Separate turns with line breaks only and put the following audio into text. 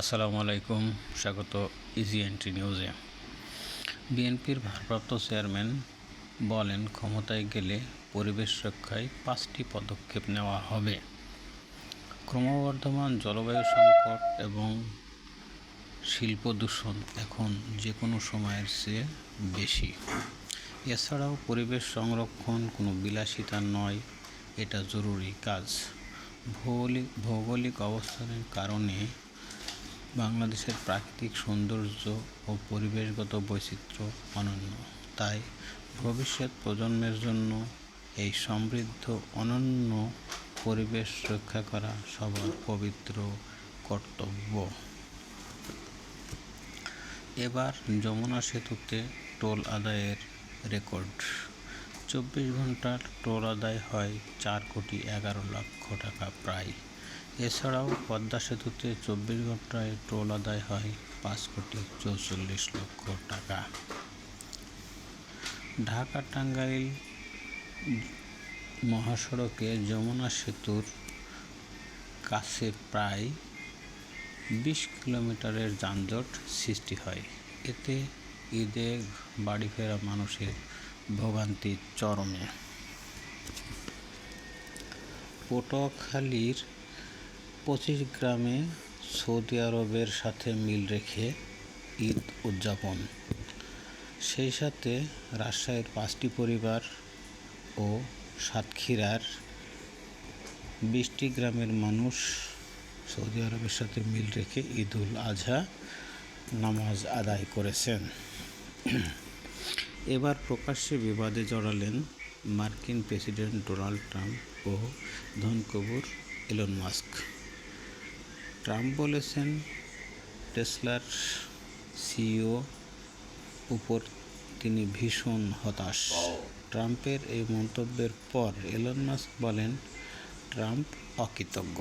আসসালামু আলাইকুম, স্বাগত ইজি এন্ট্রি নিউজে বিএনপির ভারপ্রাপ্ত চেয়ারম্যান বলেন, ক্ষমতায় গেলে পরিবেশ রক্ষায় পাঁচটি পদক্ষেপ নেওয়া হবে। ক্রমবর্ধমান জলবায়ু সংকট এবং শিল্প দূষণ এখন যে কোনো সময়ের চেয়ে বেশি। এছাড়াও পরিবেশ সংরক্ষণ কোনো বিলাসিতা নয়, এটা জরুরি কাজ। ভৌগোলিক ভৌগোলিক অবস্থানের কারণে বাংলাদেশের প্রাকৃতিক সৌন্দর্য ও পরিবেশগত বৈচিত্র্য অনন্য। তাই ভবিষ্যৎ প্রজন্মের জন্য এই সমৃদ্ধ, অনন্য পরিবেশ রক্ষা করা সবার পবিত্র কর্তব্য। এবার যমুনা সেতুতে টোল আদায়ের রেকর্ড। চব্বিশ ঘণ্টার টোল আদায় হয় চার কোটি এগারো লক্ষ টাকা প্রায়। এছাড়াও পদ্মা সেতুতে চব্বিশ ঘন্টায় টোল আদায় হয় পাঁচ কোটি চৌচল্লিশ লক্ষ টাকা। ঢাকা টাঙ্গাইল মহাসড়কে যমুনা সেতুর কাছে প্রায় বিশ কিলোমিটারের যানজট সৃষ্টি হয়। এতে ঈদে বাড়ি ফেরা মানুষের ভোগান্তি চরমে। পটুয়াখালীর পঁচিশ গ্রামে সৌদি আরবের সাথে মিল রেখে ঈদ উদযাপন। সেই সাথে রাজশাহীর পাঁচটি পরিবার ও সাতক্ষীরার বিশটি গ্রামের মানুষ সৌদি আরবের সাথে মিল রেখে ঈদ উল আজহা নামাজ আদায় করেছেন। এবার প্রকাশ্যে বিবাদে জড়ালেন মার্কিন প্রেসিডেন্ট ডোনাল্ড ট্রাম্প ও ধনকবুর এলন মাস্ক। ট্রাম্প বলেছেন, টেসলার সিও উপর তিনি ভীষণ হতাশ। ট্রাম্পের এই মন্তব্যের পর এলন মাস্ক বলেন, ট্রাম্প অকৃতজ্ঞ।